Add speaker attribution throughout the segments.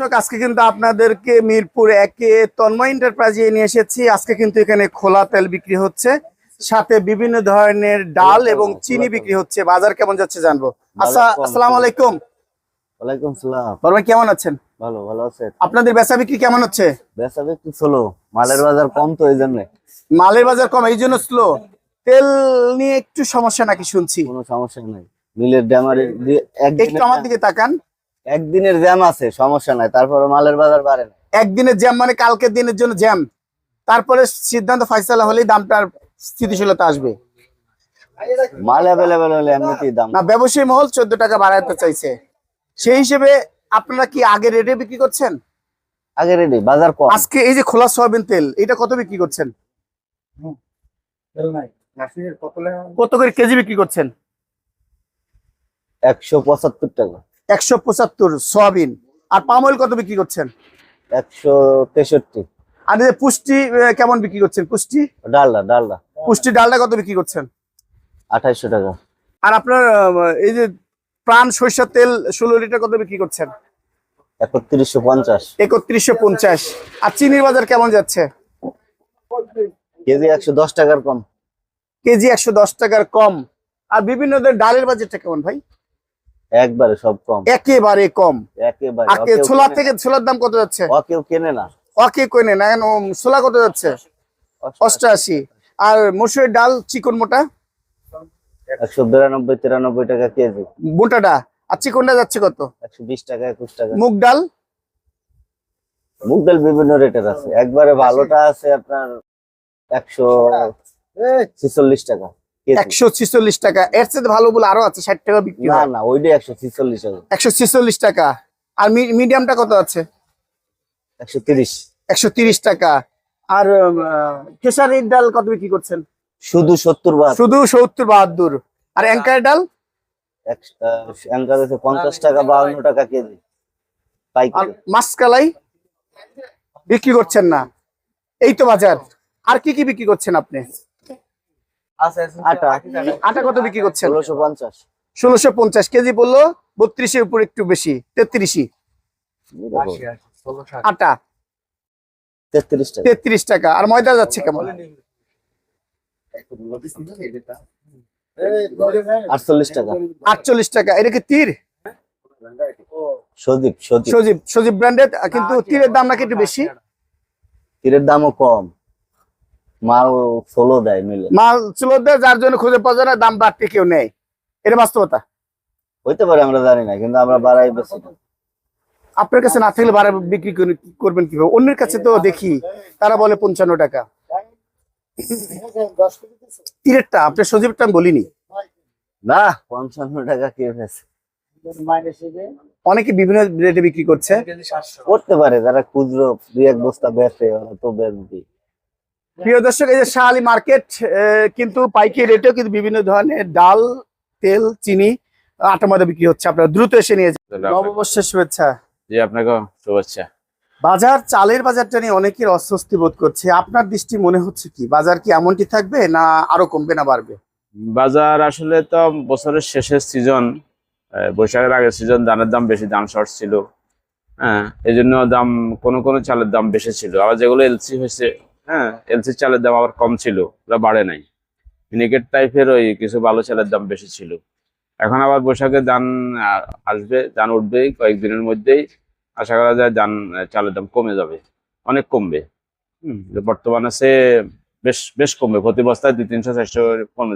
Speaker 1: দর্শক আজকে কিন্তু আপনাদেরকে মিরপুর একে তন্ময় এন্টারপ্রাইজে নিয়ে এসেছি। আজকে কিন্তু এখানে খোলা তেল বিক্রি হচ্ছে সাথে বিভিন্ন ধরনের ডাল এবং চিনি বিক্রি হচ্ছে। বাজার কেমন যাচ্ছে জানব। আচ্ছা। আসসালামু আলাইকুম।
Speaker 2: ওয়ালাইকুম সালাম।
Speaker 1: বড় কেমন আছেন?
Speaker 2: ভালো ভালো আছে।
Speaker 1: আপনাদের বেচা বিক্রি কেমন হচ্ছে?
Speaker 2: বেচা বিক্রি স্লো মালের বাজার কম তো এই জন্য
Speaker 1: মালের বাজার কম এই জন্য স্লো তেল নিয়ে একটু সমস্যা নাকি শুনছি?
Speaker 2: কোনো সমস্যা নাই। মিলের ড্যামার
Speaker 1: একটু আমার দিকে তাকান।
Speaker 2: একদিনের জ্যাম আছে সমস্যা নাই তারপরে মালের বাজার বাড়ে না।
Speaker 1: একদিনের জ্যাম মানে কালকের দিনের জন্য জ্যাম। তারপরে সিদ্ধান্ত ফয়সালা হলেই দামটার স্থিতিশীলতা আসবে।
Speaker 2: মাল অ্যাভেলেবেল হলে এমনিতেই দাম।
Speaker 1: না ব্যবসায়ী মহল চোদ্দ টাকা বাড়াতে চাইছে। সেই হিসেবে আপনারা কি আগে রেটে বিক্রি করছেন?
Speaker 2: আগে রেডি বাজার কম।
Speaker 1: আজকে এই যে খোলা সয়াবিন তেল এটা কত বিক্রি করছেন? কত করে কেজি বিক্রি করছেন?
Speaker 2: একশো পঁচাত্তর টাকা।
Speaker 1: একশো পঁচাত্তর সয়াবিন। আর পাম অয়েল কত বিক্রি করছেন?
Speaker 2: একশো তেষট্টি।
Speaker 1: আর এই যে পুষ্টি আহ, কেমন বিক্রি করছেন? পুষ্টি?
Speaker 2: ডালডা ডালডা।
Speaker 1: পুষ্টি ডালটা কত বিক্রি করছেন?
Speaker 2: আঠাইশশো টাকা।
Speaker 1: আর আপনার আহ, এই যে প্রাণ সরিষার তেল ষোলো লিটার কত বিক্রি করছেন?
Speaker 2: একত্রিশশো পঞ্চাশ।
Speaker 1: একত্রিশশো পঞ্চাশ। আর চিনির বাজার কেমন যাচ্ছে?
Speaker 2: কেজি একশো দশ টাকার কম।
Speaker 1: কেজি একশো দশ টাকার কম। আর বিভিন্ন ধরনের ডালের বাজারটা কেমন ভাই?
Speaker 2: একবারে সব কম।
Speaker 1: একেবারে কম।
Speaker 2: একেবারে।
Speaker 1: ছোলা থেকে ছোলার দাম কত যাচ্ছে?
Speaker 2: অকেও কেনে না।
Speaker 1: অকে কইনে না। কেন? ছোলা কত যাচ্ছে? অষ্টআশি। আর মসুরের ডাল চিকন মোটা?
Speaker 2: একশো বিরানব্বই তিরানব্বই টাকা কেজি।
Speaker 1: মোটাটা। আর চিকনটা যাচ্ছে কত?
Speaker 2: একশো বিশ টাকা একুশ টাকা।
Speaker 1: মুগ ডাল?
Speaker 2: মুগ ডাল বিভিন্ন রেটের আছে। একবারে ভালোটা আছে আপনার একশো ছিচল্লিশ টাকা।
Speaker 1: একশো ছিচল্লিশ টাকা। এর সাথে ভালো বলে আরও আছে ষাট টাকা বিক্রি
Speaker 2: না না ওইটাই একশো ছিচল্লিশ টাকা।
Speaker 1: একশো ছিচল্লিশ টাকা। আর মিডিয়ামটা কত আছে?
Speaker 2: একশো তিরিশ।
Speaker 1: একশো তিরিশ টাকা। আর খেসারির ডাল কত বিক্রি করছেন?
Speaker 2: শুধু সত্তর
Speaker 1: শুধু সত্তর বাহাত্তর। আর অ্যাঙ্কার ডাল?
Speaker 2: অ্যাঙ্কার পঞ্চাশ টাকা বাউন্ন টাকা কেজি।
Speaker 1: মাসকালাই বিক্রি করছেন না। এই তো বাজার। আর কি কি বিক্রি করছেন আপনি?
Speaker 2: আটা।
Speaker 1: আটা কত বিক্রি করছেন?
Speaker 2: ষোলোশো পঞ্চাশ।
Speaker 1: ষোলোশো পঞ্চাশ কেজি বলল বত্রিশের উপর একটু বেশি তেত্রিশই। আটা।
Speaker 2: তেত্রিশ টাকা।
Speaker 1: আর ময়দা যাচ্ছে কেমন?
Speaker 2: আটচল্লিশ টাকা।
Speaker 1: আটচল্লিশ টাকা এটা কি তীর?
Speaker 2: সদীপ সদীপ
Speaker 1: সজীব সজীব ব্র্যান্ডেড কিন্তু তীরের দাম নাকি একটু বেশি?
Speaker 2: তীরের দামও কম। মাল ষোলো দেয় মিলে।
Speaker 1: মাল ছিল দেয়, যার জন্য খুঁজে পাওয়া যায় না দাম বাড়তে কেউ নেই। এটা বাস্তবতা?
Speaker 2: হইতে পারে আমরা জানি না কিন্তু আমরা বাড়াই বেশি।
Speaker 1: আপনার কাছে না থাকলে বাড়া বিক্রি করবেন কীভাবে? অন্যের কাছে তো দেখি তারা বলে পঞ্চান্ন টাকা। তীরেরটা আপনার সজীবটা আমি বলিনি।
Speaker 2: না পঞ্চান্ন টাকা কে পেয়েছে
Speaker 1: অনেকে বিভিন্ন রেটে বিক্রি করছে।
Speaker 2: করতে পারে যারা খুচরো দুই এক বস্তা বেচে ওরা তো বেচবে
Speaker 1: প্রিয় দর্শক এই যে শাহালি মার্কেট কিন্তু পাইকারি রেটেও কিন্তু বিভিন্ন ধরনের ডাল তেল চিনি আটা ময়দা বিক্রি হচ্ছে। আপনারা দ্রুত এসে নিয়ে যান। নববর্ষের শুভেচ্ছা।
Speaker 3: জি আপনাকে শুভেচ্ছা।
Speaker 1: বাজার চালের বাজারটা নিয়ে অনেকের অস্বস্তি বোধ করছে। আপনার দৃষ্টি মনে হচ্ছে কি? বাজার কি এমনটি থাকবে না আরও কমবে না বাড়বে?
Speaker 3: বাজার আসলে তো বছরের শেষের সিজন বৈশাখের আগের সিজন ধানের দাম বেশি ধান শর্ট ছিল। হ্যাঁ এই জন্য দাম কোন কোন চালের দাম বেশি ছিল। আবার যেগুলো এলসি হয়েছে হ্যাঁ। এলসি চালের দাম আবার কম ছিল ওরা বাড়ে নাই। মিনিকেট টাইপের ওই কিছু ভালো চালের দাম বেশি ছিল। এখন আবার বৈশাখে ধান আসবে ধান উঠবেই কয়েকদিনের মধ্যেই আশা করা যায় ধান চালের দাম কমে যাবে অনেক কমবে। হম। বর্তমানে সে বেশ বেশ কমবে প্রতি বস্তায় দুই তিনশো চারশো কমে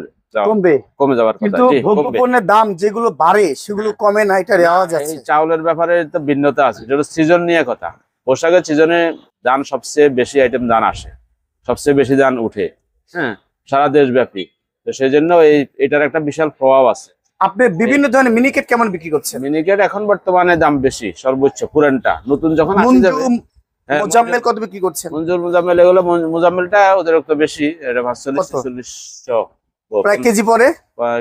Speaker 1: কমবে।
Speaker 3: কমে যাওয়ার কথা
Speaker 1: কিন্তু
Speaker 3: জি,
Speaker 1: ভোগ্য
Speaker 3: কমবে।
Speaker 1: পণ্যের দাম যেগুলো বাড়ে সেগুলো কমে না এটা রেওয়া যাচ্ছে
Speaker 3: চাউলের ব্যাপারে তো ভিন্নতা আছে যেটা সিজন নিয়ে কথা। পোশাকের সিজনে ধান সবচেয়ে বেশি আইটেম ধান আসে। সবচেয়ে বেশি ধান উঠে। হ্যাঁ সারা দেশব্যাপী। তো সেই জন্য এই এটার একটা বিশাল প্রভাব আছে।
Speaker 1: আপনি বিভিন্ন ধরনের মিনিকেট কেমন বিক্রি করছেন?
Speaker 3: মিনিকেট এখন বর্তমানে দাম বেশি সর্বোচ্চ পুরানটা। নতুন যখন হ্যাঁ,
Speaker 1: মোজাম্মেল কত বিক্রি করছেন?
Speaker 3: মঞ্জুর মুজাম্মেল এগুলো মুজাম্মেলটা অতিরিক্ত বেশি এটা পাঁচচল্লিশ? ছেচল্লিশশো।
Speaker 1: প্রায় কেজি পরে?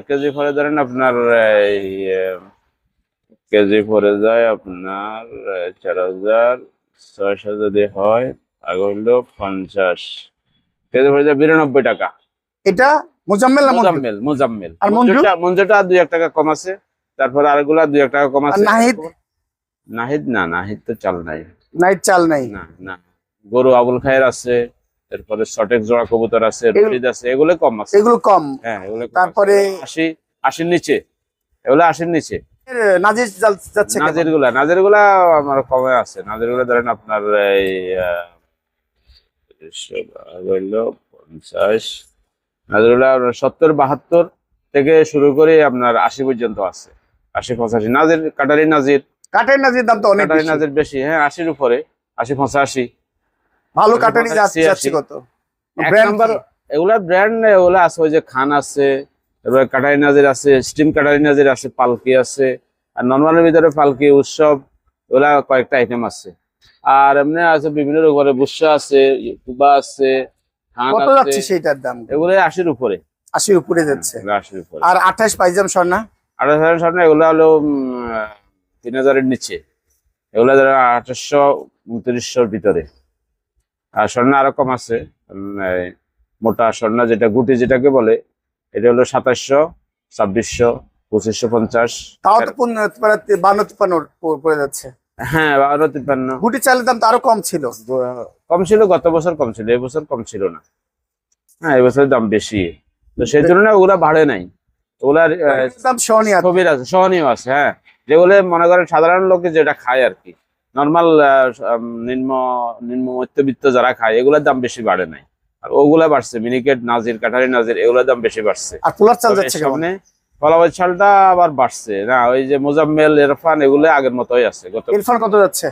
Speaker 3: কেজি পরে ধরেন আপনার এই কেজি পরে যায় আপনার চার হাজার ছয়শো যদি হয় আগে হইল পঞ্চাশ। যায় বিরানব্বই টাকা।
Speaker 1: এটা মোজাম্মেল না
Speaker 3: মোজাম্মেল মোজাম্মেল।
Speaker 1: আর
Speaker 3: মঞ্জুটা মঞ্জুটা দুই এক টাকা কম আছে। তারপরে আরেকগুলা দুই এক টাকা কম আছে।
Speaker 1: নাহিদ?
Speaker 3: নাহিদ না নাহিদ তো চাল নাই।
Speaker 1: নাইট চাল নাই।
Speaker 3: না না। গরু আবুল খায়ের আছে এরপরে সটেক জোড়া কবুতর আছে রশিদ আছে এগুলো কম আছে।
Speaker 1: এগুলো কম।
Speaker 3: হ্যাঁ এগুলো
Speaker 1: তারপরে
Speaker 3: আশি আশির নিচে। এগুলো আশির নিচে।
Speaker 1: নাজির যাচ্ছে কেমন?
Speaker 3: নাজেরগুলা নাজেরগুলা আমার কমে আছে। নাজেরগুলা ধরেন আপনার এই পঞ্চাশ। সত্তর বাহাত্তর থেকে শুরু করে আপনার আশি পর্যন্ত আছে। আশি পঁচাশি। নাজির কাটারি নাজির।
Speaker 1: কাঠের নাজির দাম তো অনেক
Speaker 3: কাটারি। নাজির বেশি হ্যাঁ আশির উপরে। আশি পঁচাশি।
Speaker 1: ভালো কাটারি যাচ্ছে কত?
Speaker 3: নাম্বার এগুলা ব্র্যান্ড এগুলা আছে ওই যে খান আছে এবার কাটারি নাজির আছে স্টিম কাটারি নাজির আছে পালকি আছে আর নর্মালের ভিতরে পালকি উৎসব ওগুলা কয়েকটা আইটেম আছে। আর এমনি আছে বিভিন্ন রকমের বুসা আছে কুবা আছে
Speaker 1: কত যাচ্ছে সেইটার দাম?
Speaker 3: এগুলো আশির উপরে।
Speaker 1: আশির উপরে যাচ্ছে।
Speaker 3: আশির উপরে।
Speaker 1: আর আঠাশ পাইজাম স্বর্ণা?
Speaker 3: আঠাশ হাজার সামনে এগুলো হলো তিন হাজারের নিচে। এগুলো ধরো আঠাশশো উনত্রিশশোর ভিতরে। আর স্বর্ণ আরও কম আছে। মোটা স্বর্ণ যেটা গুটি যেটাকে বলে এটা হলো সাতাশশো ছাব্বিশশো পঁচিশশো পঞ্চাশ।
Speaker 1: তাও তো মানে বান্ন পড়ে যাচ্ছে।
Speaker 3: হ্যাঁ বারো তিপ্পান্ন।
Speaker 1: গুটি চালের দাম তো আরও কম ছিল।
Speaker 3: কম ছিল গত বছর কম ছিল এবছর কম ছিল না। হ্যাঁ এবছর দাম বেশি। তো সেই তুলনায় ওগুলা বাড়ে নাই। ওগুলার
Speaker 1: দাম সহনীয় আছে।
Speaker 3: ছবির আছে সহনীয় আছে হ্যাঁ। যেগুলো মনে করেন সাধারণ লোকে যেটা খায় আর কি নর্মাল নিম্ন নিম্ন মধ্যবিত্ত যারা খায় এগুলোর দাম বেশি বাড়ে নাই। আর ওগুলা বাড়ছে মিনিকেট নাজির কাঠারি নাজির এগুলোর দাম বেশি বাড়ছে।
Speaker 1: আর পোলার চাল যাচ্ছে
Speaker 3: সামনে ফলাবাদ চালটা আবার বাড়ছে না? ওই যে মোজাম্মেল এরফান এগুলো আগের মতোই আছে। গত
Speaker 1: ইরফান কত যাচ্ছে?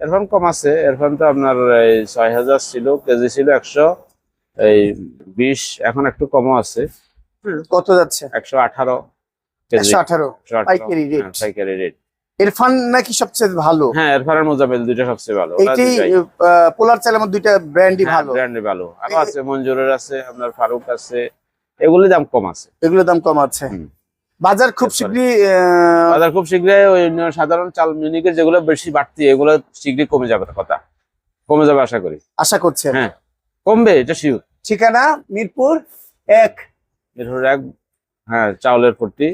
Speaker 3: এরফান কম আছে। এরফান তো আপনার এই ছয় হাজার ছিল কেজি ছিল একশো এই বিশ এখন একটু কমও আছে।
Speaker 1: কত যাচ্ছে?
Speaker 3: একশো আঠারো
Speaker 1: একশো আঠারো। পাইকারি।
Speaker 3: হ্যাঁ, পাইকারি রেট
Speaker 1: ইরফান নাকি সবচেয়ে ভালো?
Speaker 3: হ্যাঁ দুইটা সবচেয়ে ভালো।
Speaker 1: পোলার চালের মধ্যে দুইটা ব্র্যান্ডই ভালো।
Speaker 3: ভালো। আছে মঞ্জুরের আছে আপনার ফারুক আছে এগুলি দাম কম আছে।
Speaker 1: এগুলোর দাম কম আছে। বাজার খুব শীঘ্রই
Speaker 3: বাজার খুব শীঘ্রই ওই সাধারণ চাল মিনিকের যেগুলো বেশি বাড়তি এগুলো শীঘ্রই কমে যাবে কথা। কমে যাবে আশা করি।
Speaker 1: আশা করছি
Speaker 3: হ্যাঁ। কমবে এটা শিওর
Speaker 1: ঠিকানা মিরপুর এক।
Speaker 3: মিরপুর এক হ্যাঁ চাউলের ফুর্তি